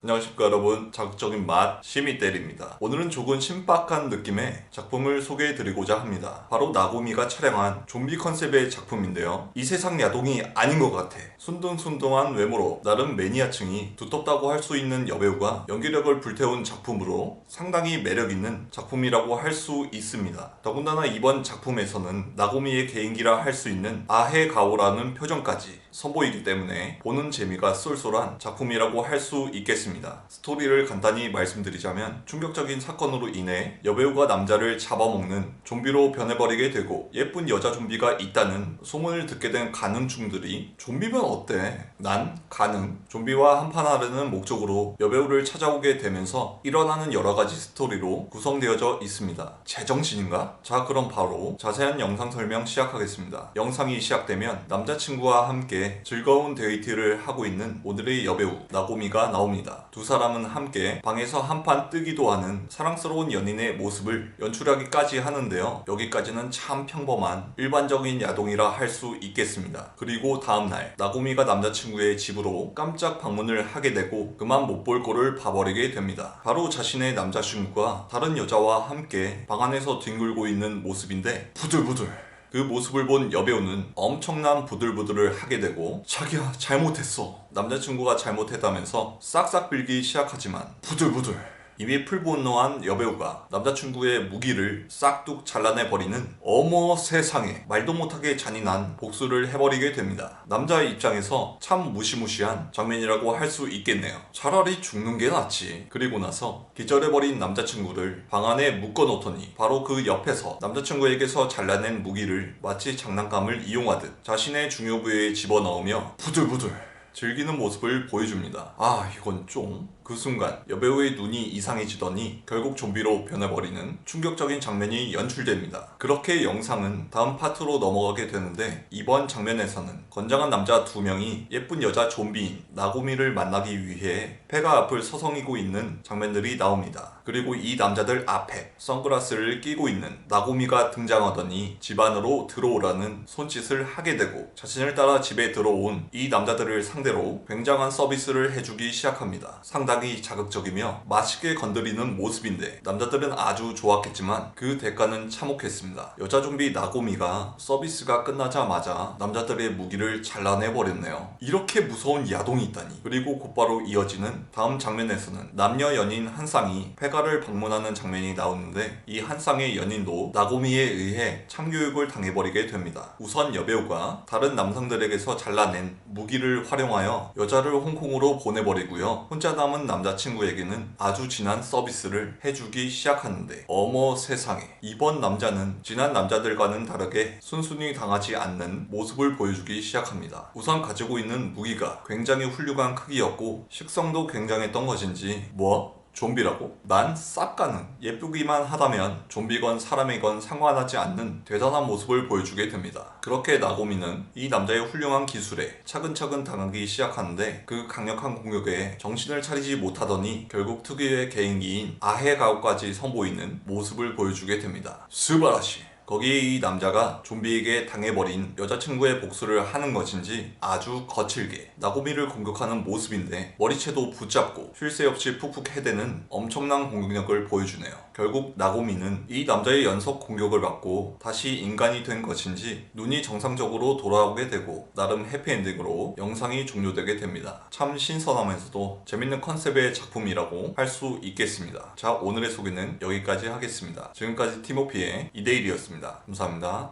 안녕하십니까 여러분. 자극적인 맛 시미때리입니다. 오늘은 조금 신박한 느낌의 작품을 소개해드리고자 합니다. 바로 나고미가 촬영한 좀비 컨셉의 작품인데요. 이 세상 야동이 아닌 것 같아. 순둥순둥한 외모로 나름 매니아층이 두텁다고 할 수 있는 여배우가 연기력을 불태운 작품으로 상당히 매력있는 작품이라고 할 수 있습니다. 더군다나 이번 작품에서는 나고미의 개인기라 할 수 있는 아해가오라는 표정까지 선보이기 때문에 보는 재미가 쏠쏠한 작품이라고 할 수 있겠습니다 스토리를 간단히 말씀드리자면 충격적인 사건으로 인해 여배우가 남자를 잡아먹는 좀비로 변해버리게 되고 예쁜 여자 좀비가 있다는 소문을 듣게 된 가능충들이 좀비면 어때? 난 가능 좀비와 한판하려는 목적으로 여배우를 찾아오게 되면서 일어나는 여러 가지 스토리로 구성되어져 있습니다 제정신인가? 자 그럼 바로 자세한 영상 설명 시작하겠습니다 영상이 시작되면 남자친구와 함께 즐거운 데이트를 하고 있는 오늘의 여배우 나고미가 나옵니다 두 사람은 함께 방에서 한판 뜨기도 하는 사랑스러운 연인의 모습을 연출하기까지 하는데요. 여기까지는 참 평범한 일반적인 야동이라 할 수 있겠습니다. 그리고 다음날 나고미가 남자친구의 집으로 깜짝 방문을 하게 되고 그만 못볼 꼴을 봐버리게 됩니다. 바로 자신의 남자친구가 다른 여자와 함께 방 안에서 뒹굴고 있는 모습인데 부들부들 그 모습을 본 여배우는 엄청난 부들부들을 하게 되고 자기야 잘못했어. 남자친구가 잘못했다면서 싹싹 빌기 시작하지만 부들부들 이미 풀분노한 여배우가 남자친구의 무기를 싹둑 잘라내버리는 어머 세상에 말도 못하게 잔인한 복수를 해버리게 됩니다. 남자의 입장에서 참 무시무시한 장면이라고 할 수 있겠네요. 차라리 죽는 게 낫지. 그리고 나서 기절해버린 남자친구를 방 안에 묶어놓더니 바로 그 옆에서 남자친구에게서 잘라낸 무기를 마치 장난감을 이용하듯 자신의 중요 부위에 집어넣으며 부들부들 즐기는 모습을 보여줍니다. 아, 이건 좀. 그 순간 여배우의 눈이 이상해지더니 결국 좀비로 변해버리는 충격적인 장면이 연출됩니다. 그렇게 영상은 다음 파트로 넘어가게 되는데 이번 장면에서는 건장한 남자 두 명이 예쁜 여자 좀비인 나고미를 만나기 위해 폐가 앞을 서성이고 있는 장면들이 나옵니다. 그리고 이 남자들 앞에 선글라스를 끼고 있는 나고미가 등장하더니 집 안으로 들어오라는 손짓을 하게 되고 자신을 따라 집에 들어온 이 남자들을 상대 로 굉장한 서비스를 해주기 시작합니다. 상당히 자극적이며 맛있게 건드리는 모습인데 남자들은 아주 좋았겠지만 그 대가는 참혹했습니다. 여자 좀비 나고미가 서비스가 끝나자마자 남자들의 무기를 잘라내버렸네요. 이렇게 무서운 야동이 있다니. 그리고 곧바로 이어지는 다음 장면에서는 남녀 연인 한 쌍이 폐가를 방문하는 장면이 나오는데 이 한 쌍의 연인도 나고미에 의해 참교육을 당해버리게 됩니다. 우선 여배우가 다른 남성들에게서 잘라낸 무기를 활용 하여 여자를 홍콩으로 보내버리고요. 혼자 남은 남자친구에게는 아주 진한 서비스를 해주기 시작하는데 어머 세상에 이번 남자는 지난 남자들과는 다르게 순순히 당하지 않는 모습을 보여주기 시작합니다. 우선 가지고 있는 무기가 굉장히 훌륭한 크기였고 식성도 굉장했던 것인지 뭐? 좀비라고? 난 쌉 가능. 예쁘기만 하다면 좀비건 사람이건 상관하지 않는 대단한 모습을 보여주게 됩니다. 그렇게 나고미는 이 남자의 훌륭한 기술에 차근차근 당하기 시작하는데 그 강력한 공격에 정신을 차리지 못하더니 결국 특유의 개인기인 아해 가오까지 선보이는 모습을 보여주게 됩니다. 스바라시. 거기에 이 남자가 좀비에게 당해버린 여자친구의 복수를 하는 것인지 아주 거칠게 나고미를 공격하는 모습인데 머리채도 붙잡고 쉴 새 없이 푹푹 해대는 엄청난 공격력을 보여주네요. 결국 나고미는 이 남자의 연속 공격을 받고 다시 인간이 된 것인지 눈이 정상적으로 돌아오게 되고 나름 해피엔딩으로 영상이 종료되게 됩니다. 참 신선하면서도 재밌는 컨셉의 작품이라고 할 수 있겠습니다. 자 오늘의 소개는 여기까지 하겠습니다. 지금까지 티모피의 이데일이었 감사합니다.